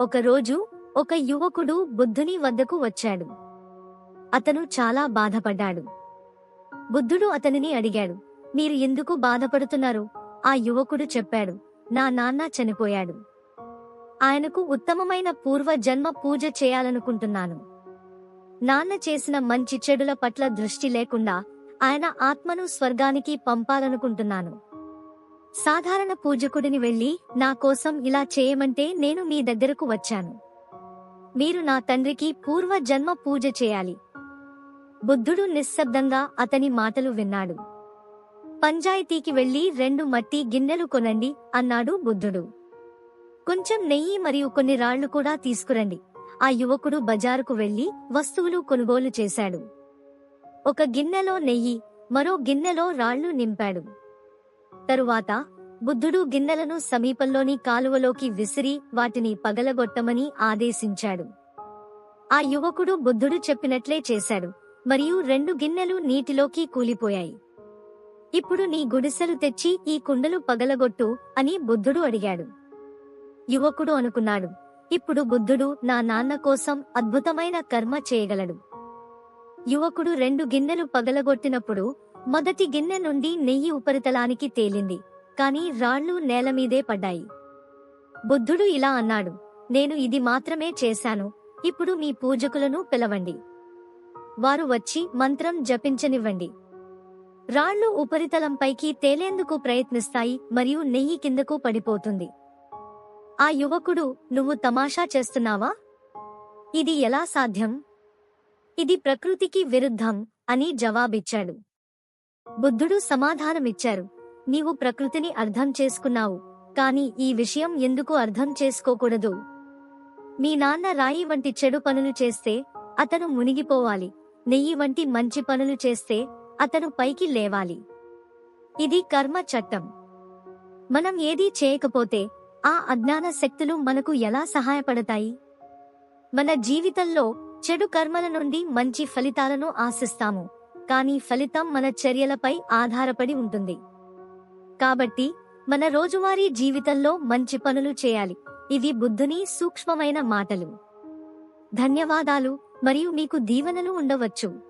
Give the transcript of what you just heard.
ఒకరోజు ఒక యువకుడు బుద్ధుని వద్దకు వచ్చాడు. అతను చాలా బాధపడ్డాడు. బుద్ధుడు అతనిని అడిగాడు మీరు ఎందుకు బాధపడుతున్నారు? ఆ యువకుడు చెప్పాడు నా నాన్న చనిపోయాడు. ఆయనకు ఉత్తమమైన పూర్వ జన్మ పూజ చేయాలనుకుంటున్నాను. నాన్న చేసిన మంచి చెడుల పట్ల దృష్టి లేకుండా ఆయన ఆత్మను స్వర్గానికి పంపాలనుకుంటున్నాను. సాధారణ పూజకుడిని వెళ్ళి నా కోసం ఇలా చేయమంటే నేను మీ దగ్గరకు వచ్చాను. మీరు నా తండ్రికి పూర్వ జన్మ పూజ చేయాలి. బుద్ధుడు నిశ్శబ్దంగా అతని మాటలు విన్నాడు. పంచాయతీకి వెళ్ళి రెండు మట్టి గిన్నెలు కొనండి అన్నాడు బుద్ధుడు. కొంచెం నెయ్యి మరియు కొన్ని రాళ్ళు కూడా తీసుకురండి. ఆ యువకుడు బజారుకు వెళ్ళి వస్తువులు కొనుగోలు చేశాడు. ఒక గిన్నెలో నెయ్యి మరో గిన్నెలో రాళ్ళు నింపాడు. తరువాత బుద్ధుడు గిన్నెలను సమీపంలోని కాలువలోకి విసిరి వాటిని పగలగొట్టమని ఆదేశించాడు. ఆ యువకుడు బుద్ధుడు చెప్పినట్లే చేశాడు. మరియు రెండు గిన్నెలు నీటిలోకి కూలిపోయాయి. ఇప్పుడు నీ గుడిసెలు తెచ్చి ఈ కుండలు పగలగొట్టు అని బుద్ధుడు అడిగాడు. యువకుడు అనుకున్నాడు. ఇప్పుడు బుద్ధుడు నా నాన్న కోసం అద్భుతమైన కర్మ చేయగలడు. యువకుడు రెండు గిన్నెలు పగలగొట్టినప్పుడు మొదటి గిన్నె నుండి నెయ్యి ఉపరితలానికి తేలింది కాని రాళ్ళు నేలమీదే పడ్డాయి. బుద్ధుడు ఇలా అన్నాడు నేను ఇది మాత్రమే చేశాను ఇప్పుడు మీ పూజకులను పిలవండి. వారు వచ్చి మంత్రం జపించనివ్వండి. రాళ్ళు ఉపరితలంపైకి తేలేందుకు ప్రయత్నిస్తాయి మరియు నెయ్యి కిందకు పడిపోతుంది. ఆ యువకుడు నువ్వు తమాషా చేస్తున్నావా? ఇది ఎలా సాధ్యం? ఇది ప్రకృతికి విరుద్ధం అని జవాబిచ్చాడు. బుద్ధుడు సమాధానమిచ్చారు. నీవు ప్రకృతిని అర్థం చేసుకున్నావు. కాని ఈ విషయం ఎందుకు అర్థం చేసుకోకూడదు? మీ నాన్న రాయి వంటి చెడు పనులు చేస్తే అతను మునిగిపోవాలి. నెయ్యి వంటి మంచి పనులు చేస్తే అతను పైకి లేవాలి. ఇది కర్మ చట్టం. మనం ఏదీ చేయకపోతే ఆ అజ్ఞాన శక్తులు మనకు ఎలా సహాయపడతాయి? మన జీవితంలో చెడు కర్మల నుండి మంచి ఫలితాలను ఆశిస్తాము. కానీ ఫలితం మన చర్యలపై ఆధారపడి ఉంటుంది. కాబట్టి మన రోజువారీ జీవితంలో మంచి పనులు చేయాలి. ఇవి బుద్ధుని సూక్ష్మమైన మాటలు. ధన్యవాదాలు మరియు మీకు దీవెనలు ఉండవచ్చు.